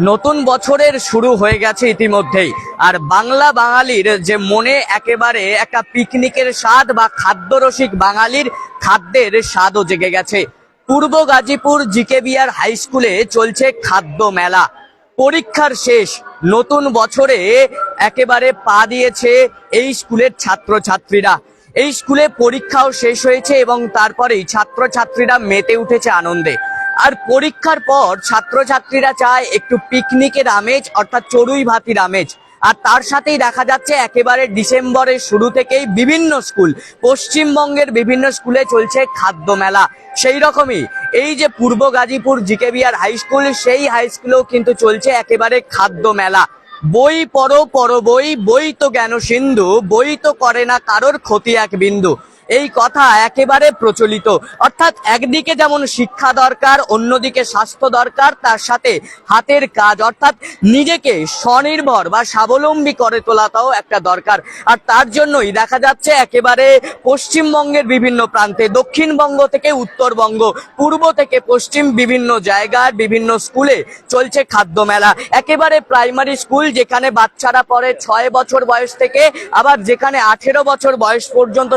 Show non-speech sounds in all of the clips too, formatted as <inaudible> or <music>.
নতুন বছরের শুরু হয়ে গেছে ইতিমধ্যেই। আর বাংলা বাঙালির যে মনে একেবারে একটা পিকনিকের স্বাদ বা খাদ্যরসিক বাঙালির খাদ্যের স্বাদও জেগে গেছে। পূর্ব গাজীপুর জিকে বিআর হাই স্কুলে চলছে খাদ্য মেলা। পরীক্ষার শেষ, নতুন বছরে একেবারে পা দিয়েছে এই স্কুলের ছাত্রছাত্রীরা। এই স্কুলে পরীক্ষাও শেষ হয়েছে এবং তারপরেই ছাত্রছাত্রীরা মেতে উঠেছে আনন্দে। আর পরীক্ষার পর ছাত্রছাত্রীরা চায় একটু পিকনিকের আমেজ অর্থাৎ চড়ুই ভাতির আমেজ আর তার সাথেই দেখা যাচ্ছে একেবারে ডিসেম্বরের শুরু থেকেই বিভিন্ন স্কুল পশ্চিমবঙ্গের বিভিন্ন স্কুলে চলছে খাদ্য মেলা। সেই রকমই এই যে পূর্ব Gazipur GK BR high school সেই হাই স্কুলেও কিন্তু চলছে একেবারে খাদ্য মেলা। বই পড়ো পড়ো বই বই তো জ্ঞান সিন্ধু বই তো করে না কারোর ক্ষতি এক বিন্দু। এই কথা একেবারে প্রচলিত। অর্থাৎ একদিকে যেমন শিক্ষা দরকার, অন্যদিকে স্বাস্থ্য দরকার, তার সাথে হাতের কাজ, অর্থাৎ নিজেকে স্বনির্ভর বা স্বাবলম্বী করে তোলাটাও একটা দরকার। আর তার জন্যই দেখা যাচ্ছে একেবারে পশ্চিমবঙ্গের বিভিন্ন প্রান্তে, দক্ষিণবঙ্গ থেকে উত্তরবঙ্গ, পূর্ব থেকে পশ্চিম বিভিন্ন জায়গার বিভিন্ন স্কুলে চলছে খাদ্য মেলা। একেবারে প্রাইমারি স্কুল যেখানে বাচ্চারা পড়ে ছয় বছর বয়স থেকে, আবার যেখানে আঠেরো বছর বয়স পর্যন্ত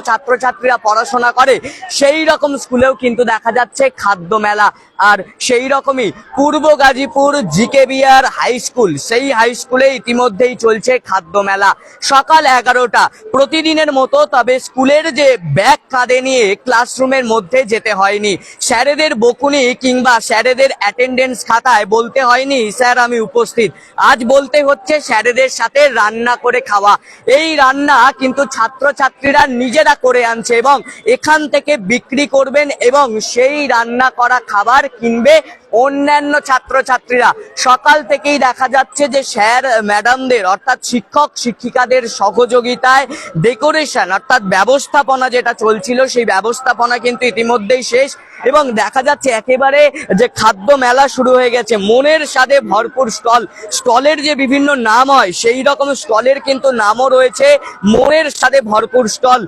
ছাত্রছাত্রীরা পড়াশোনা করে, সেই রকম স্কুলেও কিন্তু দেখা যাচ্ছে খাদ্য মেলা। আর সেই রকমই পূর্ব Gazipur GK BR high school, সেই হাই স্কুলে ইতিমধ্যেই চলছে খাদ্য মেলা। সকাল এগারোটা, প্রতিদিনের মতো, তবে স্কুলের যে ব্যাগ কাঁধে নিয়ে ক্লাসরুমের মধ্যে যেতে হয়নি। স্যারেদের বকুনি কিংবা স্যারেদের অ্যাটেন্ডেন্স খাতায় বলতে হয়নি, স্যার, আমি উপস্থিত। আজ বলতে হচ্ছে স্যারেদের সাথে রান্না করে খাওয়া। এই রান্না কিন্তু ছাত্রছাত্রীরা নিজেরা করে আনছে। এবং এখান থেকে বিক্রি করবেন এবং সেই রান্না করা খাবার কিনবে অন্যান্য ছাত্রছাত্রীরা। সকাল থেকেই দেখা যাচ্ছে যে স্যার, ম্যাডামদের, অর্থাৎ শিক্ষক, শিক্ষিকাদের সহযোগিতায় ডেকোরেশন, অর্থাৎ ব্যবস্থাপনা যেটা চলছিল, সেই ব্যবস্থাপনা কিন্তু ইতিমধ্যেই শেষ এবং দেখা যাচ্ছে একেবারে যে খাদ্য মেলা শুরু হয়ে গেছে। মনের স্বাদে ভরপুর স্টল। স্টলের যে বিভিন্ন নাম হয়, সেই রকম স্টলের কিন্তু নামও রয়েছে। মনের স্বাদে ভরপুর স্টল।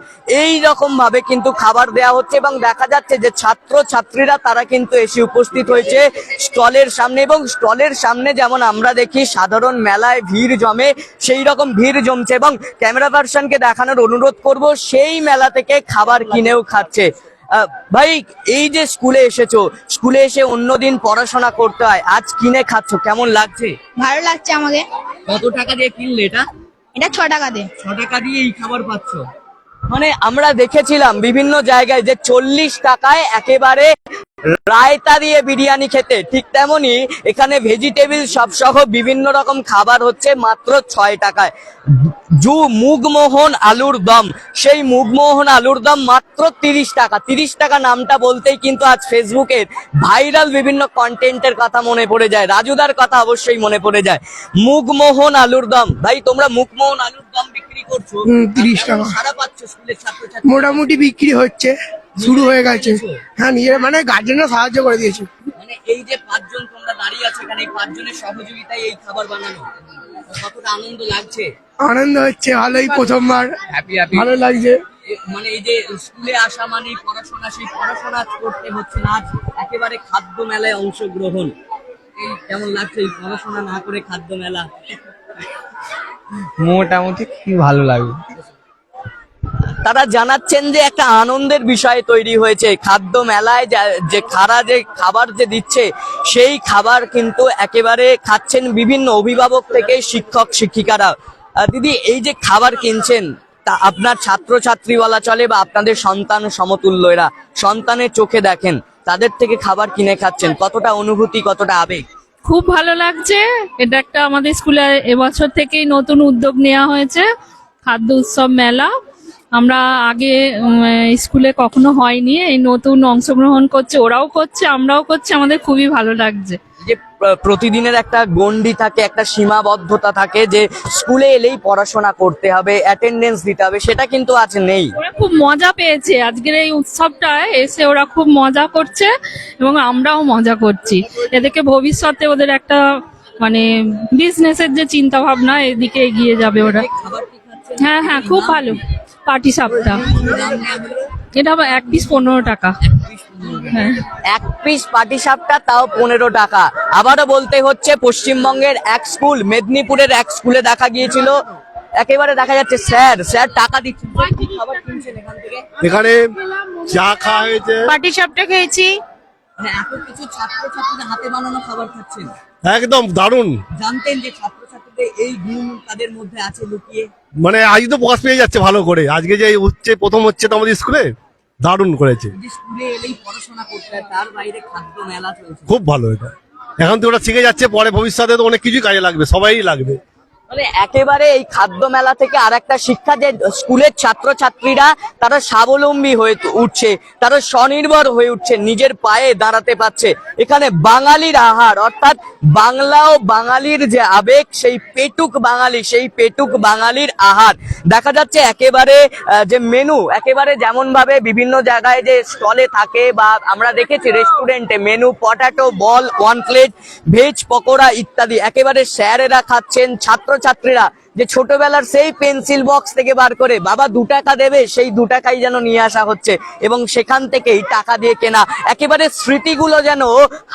এই রকম ভাবে কিন্তু খাবার দেওয়া হচ্ছে এবং দেখা যাচ্ছে যে ছাত্র ছাত্রীরা তারা কিন্তু এসে উপস্থিত হয়েছে। স্টলের সামনে এবং স্টলের সামনে যেমন আমরা দেখি সাধারণ মেলায় ভিড় জমে সেই রকম ভিড় জমছে এবং ক্যামেরা পার্সনকে দেখানোর অনুরোধ করব সেই মেলা থেকে খাবার কিনেও খাচ্ছে। ভাই এই যে স্কুলে এসেছ স্কুলে এসে অন্যদিন পড়াশোনা করতে হয় আজ কিনে খাচ্ছ কেমন লাগছে? ভালো লাগছে আমাকে কত টাকা দিয়ে কিনলে এটা? এটা ছ টাকাতে ছ টাকা দিয়ে এই খাবার পাচ্ছ? মানে আমরা দেখেছিলাম বিভিন্ন জায়গায় যে চল্লিশ টাকায় একেবারে রায়তা দিয়ে বিরিয়ানি খেতে ঠিক তেমনি এখানে ভেজিটেবিল সব সহ বিভিন্ন রকম খাবার হচ্ছে মাত্র ছয় টাকায়। জু মুগমোহন আলুর দম সেই মুগমোহন আলুর দম মাত্র তিরিশ টাকা। তিরিশ টাকা নামটা বলতেই কিন্তু আজ ফেসবুকের ভাইরাল বিভিন্ন কন্টেন্টের কথা মনে পড়ে যায় রাজুদার কথা অবশ্যই মনে পড়ে যায়। মুগমোহন আলুর দম ভাই তোমরা মুগমোহন আলুর দম বিক্রি করছ? 30 টাকা। সারা পাচ্ছ স্কুলের ছাত্রছাত্রী মোটামুটি বিক্রি হচ্ছে। শুরু হয়ে গেছে। হ্যাঁ নিজের মানে গার্জেনরা সাহায্য করে দিয়েছে। মানে এই যে পাঁচজন তোমরা দাঁড়িয়ে আছো এখানে এই পাঁচজনের সহযোগিতায় এই খাবার বানানো কতটা আনন্দ লাগছে? আনন্দ হচ্ছে ভালোই প্রথমবার। হ্যাপি হ্যাপি ভালো লাগছে। মানে এই যে স্কুলে আসা মানে পড়াশোনা সেই পড়াশোনা করতে হচ্ছে না একেবারে খাদ্য মেলায় অংশগ্রহণ। এই কেমন লাগছে এই পড়াশোনা না করে খাদ্য মেলা? মোটামুটি কি ভালো লাগবে তারা জানাচ্ছেন যে একটা আনন্দের বিষয় তৈরি হয়েছে। খাদ্য মেলায় যে খারা যে খাবার যে দিচ্ছে, সেই খাবার কিন্তু একেবারে খাচ্ছেন বিভিন্ন অভিভাবক থেকে শিক্ষক, শিক্ষিকারা। দিদি, এই যে খাবার কিনছেন, তা আপনার ছাত্র ছাত্রী বলা চলে বা আপনাদের সন্তান সমতুল্য এরা সন্তানের চোখে দেখেন, তাদের থেকে খাবার কিনে খাচ্ছেন, কতটা অনুভূতি, কতটা আবেগ? খুব ভালো লাগছে। এটা একটা আমাদের স্কুলে এবছর থেকেই নতুন উদ্যোগ নেওয়া হয়েছে, খাদ্য উৎসব মেলা। আমরা আগে স্কুলে কখনো হয়নি এই নতুন অংশগ্রহণ করছে ওরাও করছে আমরাও করছে আমাদের খুবই ভালো লাগছে। যে প্রতিদিনের একটা গন্ডি থাকে একটা সীমাবদ্ধতা থাকে যে স্কুলে এলেই পড়াশোনা করতে হবে অ্যাটেন্ডেন্স দিতে হবে সেটা কিন্তু আজ নেই। ওরা খুব মজা পেয়েছে আজকের এই উৎসবটায় এসে ওরা খুব মজা করছে এবং আমরাও মজা করছি। এদেরকে ভবিষ্যতে ওদের একটা মানে বিজনেসের যে চিন্তা ভাবনা এদিকে এগিয়ে যাবে ওরা। হ্যাঁ হ্যাঁ খুব ভালো। পাটি সাপটা। এটা আবার এক পিস পনেরো টাকা। হ্যাঁ। এক পিস পাটিসাপটা তাও পনেরো টাকা। আবারও বলতে হচ্ছে পশ্চিমবঙ্গের এক স্কুল মেদিনীপুরের এক স্কুলে দেখা গিয়েছিল। একেবারে দেখা যাচ্ছে স্যার স্যার টাকা দিচ্ছে। কি খাবার কিনছেন এখান থেকে? এখানে চা খাওয়া হয়েছে। পাটি সাপটা খেয়েছি। এত কিছু ছাত্রছাত্রীদের হাতে বানানো খাবার খাচ্ছেন। একদম দারুণ। জানতেন যে ছাত্রছাত্রীদের এই গুণ তাদের মধ্যে আছে লুকিয়ে। মানে আজ তো প্রকাশ পেয়ে যাচ্ছে ভালো করে। আজকে যে হচ্ছে প্রথম হচ্ছে তো আমাদের স্কুলে দারুণ করেছে। খুব ভালো এটা। এখন তো ওটা শিখে যাচ্ছে পরে ভবিষ্যতে তো অনেক কিছুই কাজে লাগবে সবাই লাগবে। মানে একেবারে এই খাদ্য মেলা থেকে আর একটা শিক্ষা যে স্কুলের ছাত্রছাত্রীরা তারা স্বাবলম্বী হয়ে উঠছে তারা স্বনির্ভর হয়ে উঠছে নিজের পায়ে দাঁড়াতে পারছে। এখানে বাঙালির আহার অর্থাৎ বাংলা ও বাঙালির যে আবেগ, সেই পেটুক বাঙালি, সেই পেটুক বাঙালির আহার। দেখা যাচ্ছে একেবারে যে মেনু একেবারে যেমন ভাবে বিভিন্ন জায়গায় যে স্টলে থাকে বা আমরা দেখেছি রেস্টুরেন্টে menu potato ball one plate veg pakora ইত্যাদি। একেবারে স্যারেরা খাচ্ছেন, ছাত্রছাত্রীরা যে ছোটবেলার সেই পেন্সিল বক্স থেকে বার করে বাবা দু টাকা দেবে, সেই দু টাকাই যেন নিয়ে আসা হচ্ছে এবং সেখান থেকেই টাকা দিয়ে কেনা। একেবারে স্মৃতিগুলো যেন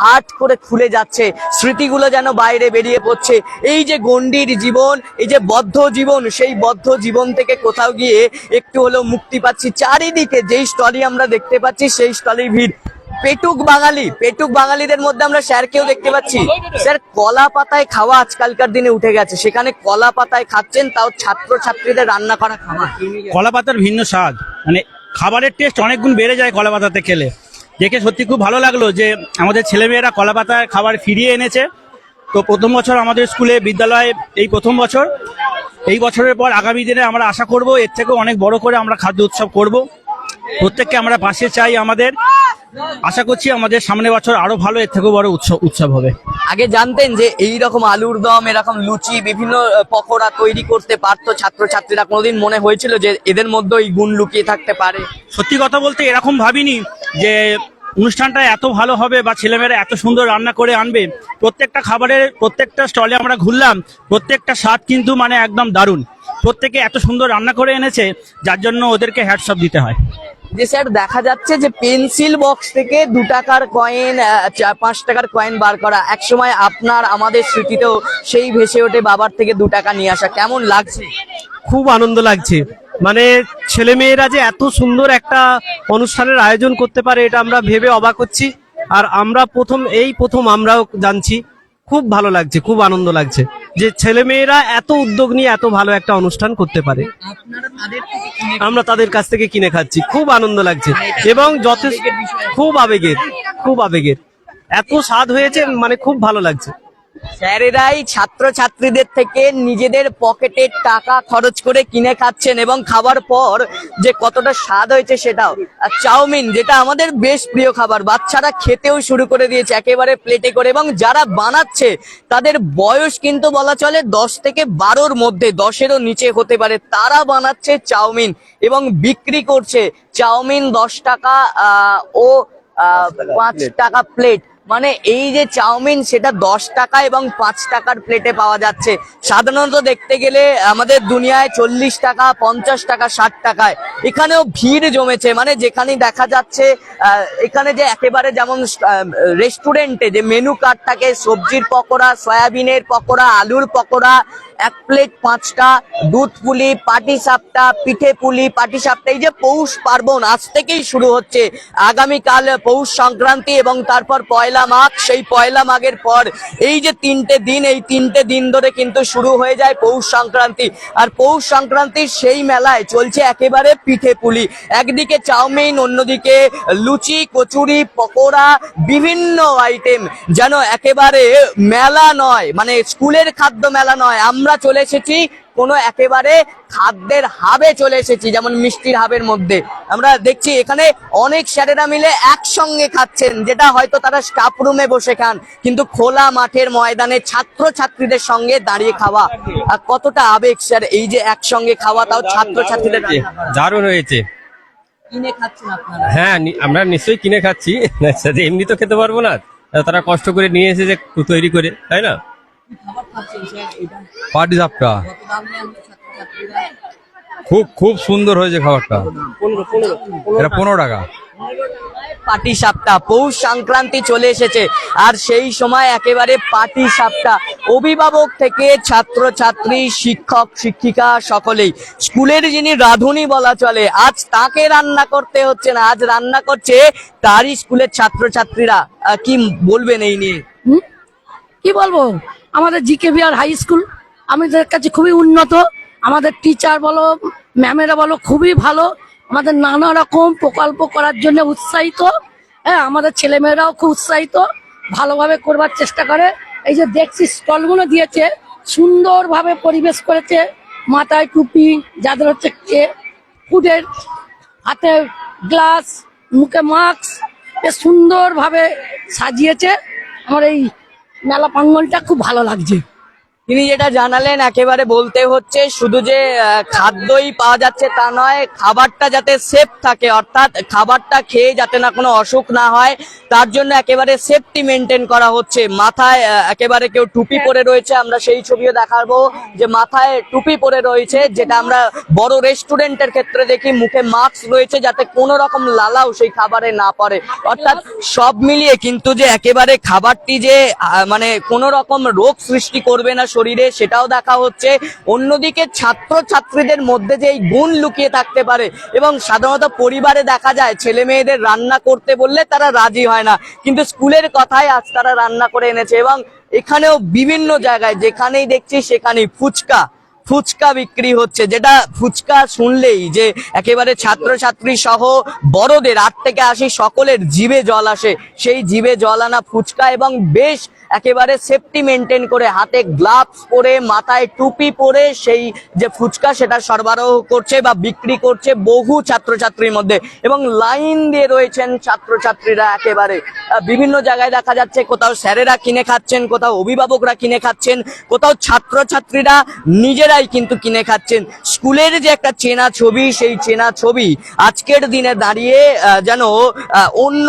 হাট করে খুলে যাচ্ছে, স্মৃতিগুলো যেন বাইরে বেরিয়ে পড়ছে। এই যে গন্ডির জীবন, এই যে বদ্ধ জীবন, সেই বদ্ধ জীবন থেকে কোথাও গিয়ে একটু হলেও মুক্তি পাচ্ছি। চারিদিকে যেই স্টলই আমরা দেখতে পাচ্ছি, সেই স্টলের ভিড়। পেটুক বাঙালি, পেটুক বাঙালিদের মধ্যে আমরা স্যারকেও দেখতে পাচ্ছি। স্যার, কলা পাতায় খাওয়া আজকালকার দিনে উঠে গেছে। সেখানে কলা পাতায় খাচ্ছেন, তাও ছাত্র ছাত্রীদের রান্না করা খাবার। কলা পাতার ভিন্ন স্বাদ। মানে খাবারের টেস্ট অনেক গুণ বেড়ে যায় কলা পাতাতে খেলে। দেখে সত্যি খুব ভালো লাগল যে আমাদের ছেলেমেয়েরা কলা পাতায় খাবার ফিরিয়ে এনেছে। তো প্রথম বছর আমাদের স্কুলে বিদ্যালয়ে এই প্রথম বছর। এই বছরের পর আগামী দিনে আমরা আশা করব এর থেকেও অনেক বড় করে আমরা খাদ্য উৎসব করব। প্রত্যেককে আমরা পাশে চাই আমাদের। আশা করছি আমাদের সামনের বছর আরও ভালো এর থেকেও বড় উৎসব উৎসব হবে। আগে জানতেন যে এই রকম আলুর দম এরকম লুচি বিভিন্ন পকোড়া তৈরি করতে পারতো ছাত্র ছাত্রীরা কোনোদিন মনে হয়েছিল যে এদের মধ্যে এই গুণ লুকিয়ে থাকতে পারে? সত্যি কথা বলতে এরকম ভাবিনি যে অনুষ্ঠানটা এত ভালো হবে বা ছেলেমেয়েরা এত সুন্দর রান্না করে আনবে। প্রত্যেকটা খাবারের প্রত্যেকটা স্টলে আমরা ঘুরলাম প্রত্যেকটা স্বাদ কিন্তু মানে একদম দারুণ। প্রত্যেকে এত সুন্দর রান্না করে এনেছে যার জন্য ওদেরকে হ্যাটসঅপ দিতে হয়। যে স্যার দেখা যাচ্ছে যে পেন্সিল বক্স থেকে দু টাকার কয়েন পাঁচ টাকার কয়েন বার করা একসময় আপনার আমাদের স্মৃতিতেও সেই ভেসে ওঠে বাবার থেকে দু টাকা নিয়ে আসা। কেমন লাগছে? খুব আনন্দ লাগছে। মানে ছেলে মেয়েরা যে এত সুন্দর একটা অনুষ্ঠানের আয়োজন করতে পারে এটা আমরা ভেবে অবাক হচ্ছি। আর আমরা প্রথম এই প্রথম আমরাও জানছি খুব ভালো লাগছে খুব আনন্দ লাগছে যে ছেলে মেয়েরা এত উদ্যোগ নিয়ে এত ভালো একটা অনুষ্ঠান করতে পারে। আপনারা তাদের আমরা তাদের কাছ থেকে কিনে খাচ্ছি। খুব আনন্দ লাগছে। এবং যথেষ্ট খুব আবেগের। খুব আবেগের। এত স্বাদ হয়েছে মানে খুব ভালো লাগছে। স্যারেরাই ছাত্র ছাত্রীদের থেকে নিজেদের পকেটের টাকা খরচ করে কিনে খাচ্ছেন এবং খাবার পর যে কতটা স্বাদ হয়েছে সেটাও। আর চাউমিন যেটা আমাদের বেশ প্রিয় খাবার বাচ্চারা খেতেও শুরু করে দিয়েছে একেবারে প্লেটে করে এবং যারা বানাচ্ছে তাদের বয়স কিন্তু বলা চলে দশ থেকে বারোর মধ্যে দশেরও নিচে হতে পারে। তারা বানাচ্ছে চাউমিন এবং বিক্রি করছে। চাউমিন দশ টাকা আহ, ও আহ, পাঁচ টাকা প্লেট মানে এই যে চাউমিন, সেটা দশ টাকা এবং পাঁচ টাকার প্লেটে পাওয়া যাচ্ছে। সাধারণত দেখতে গেলে আমাদের দুনিয়ায় চল্লিশ টাকা, পঞ্চাশ টাকা, ষাট টাকায়। এখানেও ভিড় জমেছে মানে যেখানে দেখা যাচ্ছে এখানে যে একেবারে যেমন রেস্টুরেন্টে যে মেনু কার্ড থাকে, সবজির পকোড়া, সয়াবিনের পকোড়া, আলুর পকোড়া এক প্লেট পাঁচটা, দুধ পুলি, পাটি সাপটা, পিঠে পুলি, পাটি সাপটা, এই যে পৌষ পার্বণ আজ থেকেই শুরু হচ্ছে। আগামীকাল পৌষ সংক্রান্তি এবং তারপর পয়লা মাঘ, সেই পয়লা মাঘের পর এই যে তিনটে দিন, এই তিনটে দিন ধরে কিন্তু শুরু হয়ে যায় পৌষ সংক্রান্তি। আর পৌষ সংক্রান্তির সেই মেলায় চলছে একেবারে পিঠে পুলি। একদিকে চাউমিন, অন্যদিকে লুচি, কচুরি, পকোড়া, বিভিন্ন আইটেম যেন একেবারে মেলা নয় মানে স্কুলের খাদ্য মেলা নয়, আমরা চলে এসেছি কোনো একেবারে খাদ্যের হাবে চলে এসেছি যেমন মিষ্টির হাবের মধ্যে। আমরা দেখছি এখানে অনেক স্যারেরা মিলে একসঙ্গে খাচ্ছেন যেটা হয়তো তারা স্টাফ রুমে বসে খান কিন্তু খোলা মাঠের ময়দানে ছাত্র ছাত্রীদের সঙ্গে দাঁড়িয়ে খাওয়া। আর কতটা আবেগ স্যার এই যে একসঙ্গে খাওয়া তাও ছাত্র ছাত্রীদের দারুণ হয়েছে। কিনে খাচ্ছেন আপনারা? হ্যাঁ আমরা নিশ্চয়ই কিনে খাচ্ছি। <laughs> এমনি তো খেতে পারব না। তারা কষ্ট করে নিয়ে এসেছে তৈরি করে তাই না? পাটি ছাত্র ছাত্রীরা খুব খুব সুন্দর হয়েছে খাবারটা। এটা পনেরো টাকা। পাটি সাপটা পৌষ সংক্রান্তি চলে এসেছে। আর সেই সময় একেবারে পাটি সাপটা। অভিভাবক থেকে ছাত্র ছাত্রী শিক্ষক শিক্ষিকা সকলেই। স্কুলের যিনি রাঁধুনি বলা চলে আজ তাকে রান্না করতে হচ্ছে না আজ রান্না করছে তারই স্কুলের ছাত্রছাত্রীরা। আহ, কি বলবেন এই নিয়ে? কি বলব? আমাদের জিকে বিআর হাই স্কুল আমাদের কাছে খুবই উন্নত। আমাদের টিচার বলো ম্যামেরা বলো, খুবই ভালো। আমাদের নানা রকম প্রকল্প করার জন্য উৎসাহিত। হ্যাঁ আমাদের ছেলেমেয়েরাও খুব উৎসাহিত। ভালোভাবে করবার চেষ্টা করে। এই যে দেখছি, স্টলগুলো দিয়েছে, সুন্দরভাবে পরিবেশ করেছে। মাথায় টুপি, যাদের হচ্ছে কে ফুডের হাতে গ্লাস, মুখে মাস্ক সুন্দরভাবে সাজিয়েছে। আমার এই মেলা প্রাঙ্গনটা খুব ভালো লাগছে। তিনি যেটা জানালেন, একেবারে বলতে হচ্ছে শুধু যে খাদ্যই পাওয়া যাচ্ছে তা নয়, খাবারটা যাতে সেফ থাকে, অর্থাৎ খাবারটা খেয়ে যাতে না কোনো অসুখ না হয়, তার জন্য একেবারে সেফটি মেনটেন করা হচ্ছে। মাথায় একেবারে কেউ টুপি পরে রয়েছে, আমরা সেই ছবিও দেখাবো যে মাথায় টুপি পরে রয়েছে, যেটা আমরা বড় রেস্টুরেন্টের ক্ষেত্রে দেখি, মুখে মাস্ক রয়েছে যাতে কোনো রকম লালাও সেই খাবারে না পড়ে। অর্থাৎ সব মিলিয়ে কিন্তু যে একেবারে খাবারটি যে মানে কোনো রকম রোগ সৃষ্টি করবে না শরীরে, সেটাও দেখা হচ্ছে। অন্যদিকে ছাত্র ছাত্রীদের মধ্যে যে এই গুণ লুকিয়ে থাকতে পারে এবং সাধারণত পরিবারে দেখা যায় ছেলে মেয়েদের রান্না করতে বললে তারা রাজি হয় না। কিন্তু স্কুলের কথায় আজ তারা রান্না করে এনেছে এবং এখানেও বিভিন্ন জায়গায়, যেখানেই দেখছি সেখানেই ফুচকা ফুচকা বিক্রি হচ্ছে। যেটা ফুচকা শুনলেই যে একেবারে ছাত্রছাত্রী সহ বড়দের, আট থেকে আসি সকলের জিভে জল আসে। সেই জিভে জল আনা ফুচকা এবং বেশ একেবারে সেফটি মেনটেন করে হাতে গ্লাভস পরে, মাথায় টুপি পরে সেই যে ফুচকা সেটা সরবরাহ করছে বা বিক্রি করছে বহু ছাত্রছাত্রীর মধ্যে। এবং লাইন দিয়ে রয়েছেন ছাত্রছাত্রীরা একেবারে। বিভিন্ন জায়গায় দেখা যাচ্ছে কোথাও স্যারেরা কিনে খাচ্ছেন, কোথাও অভিভাবকরা কিনে খাচ্ছেন, কোথাও ছাত্রছাত্রীরা নিজেরাই কিন্তু কিনে খাচ্ছেন। স্কুলের যে একটা চেনা ছবি, সেই চেনা ছবি আজকের দিনে দাঁড়িয়ে যেন অন্য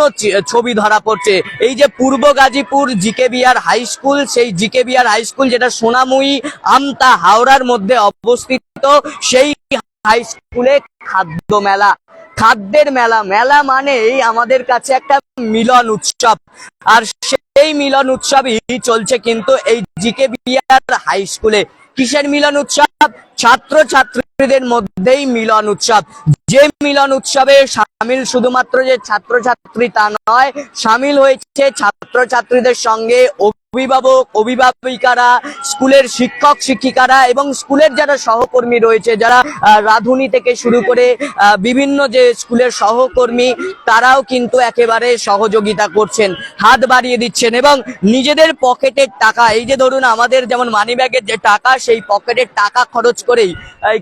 ছবি ধরা পড়ছে। এই যে পূর্ব Gazipur GK BR high school, সেই জিকে বিআর হাই স্কুল যেটা সোনামুই আমতা হাওড়ার মধ্যে অবস্থিত, সেই হাই স্কুলে খাদ্য মেলা। খাদ্যের মেলা মেলা মানেই আমাদের কাছে একটা মিলন উৎসব। আর সেই মিলন উৎসবই চলছে কিন্তু এই জিকে বিআর হাই স্কুলে। কিসের মিলন উৎসব? ছাত্র ছাত্রীদের মধ্যেই মিলন উৎসব। যে মিলন উৎসবে সামিল শুধুমাত্র যে ছাত্রছাত্রী তা নয় সামিল হয়েছে ছাত্রছাত্রীদের সঙ্গে অভিভাবক, অভিভাবিকারা, স্কুলের শিক্ষক, শিক্ষিকারা এবং স্কুলের যারা সহকর্মী রয়েছে, যারা রাঁধুনি থেকে শুরু করে বিভিন্ন যে স্কুলের সহকর্মী, তারাও কিন্তু একেবারে সহযোগিতা করছেন, হাত বাড়িয়ে দিচ্ছেন এবং নিজেদের পকেটের টাকা, এই যে ধরুন আমাদের যেমন মানি ব্যাগের যে টাকা, সেই পকেটের টাকা খরচ করেই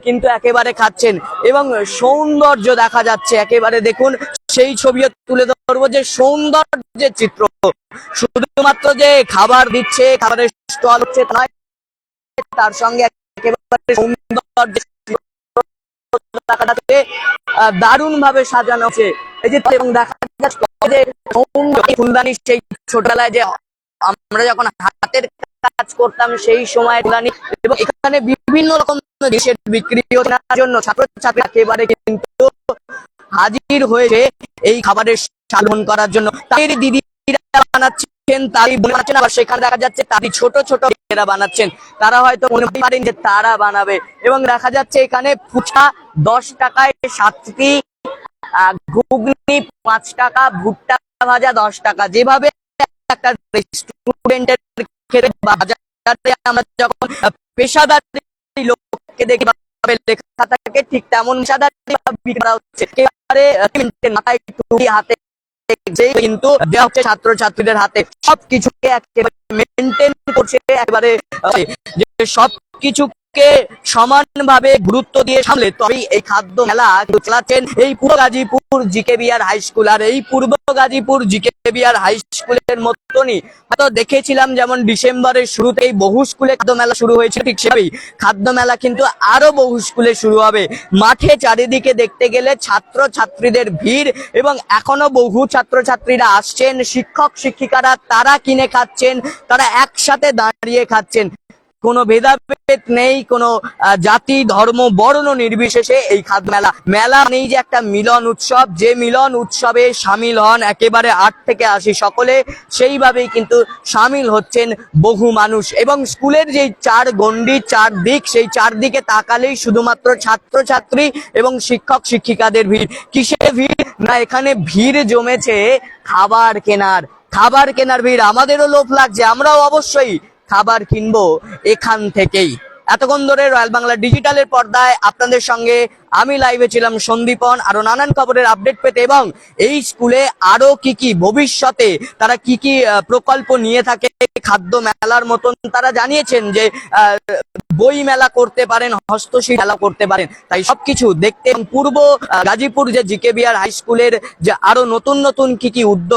কিন্তু একেবারে খাচ্ছেন এবং সৌন্দর্য দেখা যাচ্ছে, একেবারে দেখুন, সেই ছবিও তুলে ধরবো যে সৌন্দর্যের চিত্র, শুধুমাত্র যে খাবার দিচ্ছে, খাবারের স্টল হচ্ছে তার সঙ্গে একেবারে সৌন্দর্য দারুণ ভাবে সাজানো হচ্ছে এই যে এবং দেখা যাচ্ছে ফুলদানি সেই ছোটবেলায় যে আমরা যখন হাতের কাজ করতাম সেই সময় ফুলদানি, এবং এখানে বিভিন্ন রকম দেশের বিক্রি জন্য ছাত্রছাত্রী একেবারে কিন্তু হাজির হয়েছে এই খাবারের সালন করার জন্য। তাদের দিদিরা বানাচ্ছেন আবার সেখানে দেখা যাচ্ছে ছোট ছোট মেয়েরা বানাচ্ছেন। তারা হয়তো মনে যে তারা বানাবে। এবং দেখা যাচ্ছে এখানে দশ টাকায় সাতটি ঘুগনি পাঁচ টাকা, ভুট্টা ভাজা দশ টাকা। যেভাবে ঠিক তেমন হচ্ছে। হাতে কিন্তু ছাত্র ছাত্রীদের হাতে সবকিছুকে একেবারে মেনটেন করছে একেবারে যে যে সবকিছুকে সমানভাবে গুরুত্ব দিয়ে সামলে তবেই এই খাদ্য মেলা চালাচ্ছেন এই পূর্ব গাজীপুর জিকে হাই স্কুল। আর এই পূর্ব গাজীপুর মতনই, হয়তো দেখেছিলাম যেমন ডিসেম্বরের শুরুতেই বহু স্কুলে খাদ্য মেলা শুরু ঠিক সেভাবেই। খাদ্য মেলা কিন্তু আরও বহু স্কুলে শুরু হবে। মাঠে চারিদিকে দেখতে গেলে ছাত্র ছাত্রীদের ভিড় এবং এখনও বহু ছাত্র ছাত্রীরা আসছেন। শিক্ষক, শিক্ষিকারা তারা কিনে খাচ্ছেন, তারা একসাথে দাঁড়িয়ে খাচ্ছেন। কোনো ভেদাভেদ নেই, কোনো জাতি, ধর্ম, বর্ণ নির্বিশেষে এই খাদ্য মেলা। মেলা নেই যে একটা মিলন উৎসব। যে মিলন উৎসবে সামিল হন একেবারে আট থেকে আসি সকলে, সেইভাবেই কিন্তু সামিল হচ্ছেন বহু মানুষ। এবং স্কুলের যে চার গণ্ডি, চার দিক, সেই চার দিকে তাকালেই শুধুমাত্র ছাত্রছাত্রী এবং শিক্ষক, শিক্ষিকাদের ভিড়। কিসের ভিড়? না, এখানে ভিড় জমেছে খাবার কেনার। খাবার কেনার ভিড়। আমাদেরও লোভ লাগছে। আমরাও অবশ্যই খাবার কিনবো এখান থেকেই। এতক্ষণ ধরে রয়্যাল বাংলা ডিজিটালের পর্দায় আপনাদের সঙ্গে আমি লাইভে ছিলাম সন্দীপন, আরও নানান খবরের আপডেট পেতে এবং এই স্কুলে আরও কি কি ভবিষ্যতে তারা কি কি প্রকল্প নিয়ে থাকে, খাদ্য মেলার মতন তারা জানিয়েছেন যে বই মেলা করতে পারেন, হস্তশিল্প মেলা করতে পারেন। তাই সবকিছু দেখতে পূর্ব গাজীপুর যে জিকে বিআর হাই স্কুলের যে আরও নতুন নতুন কি কি উদ্যোগ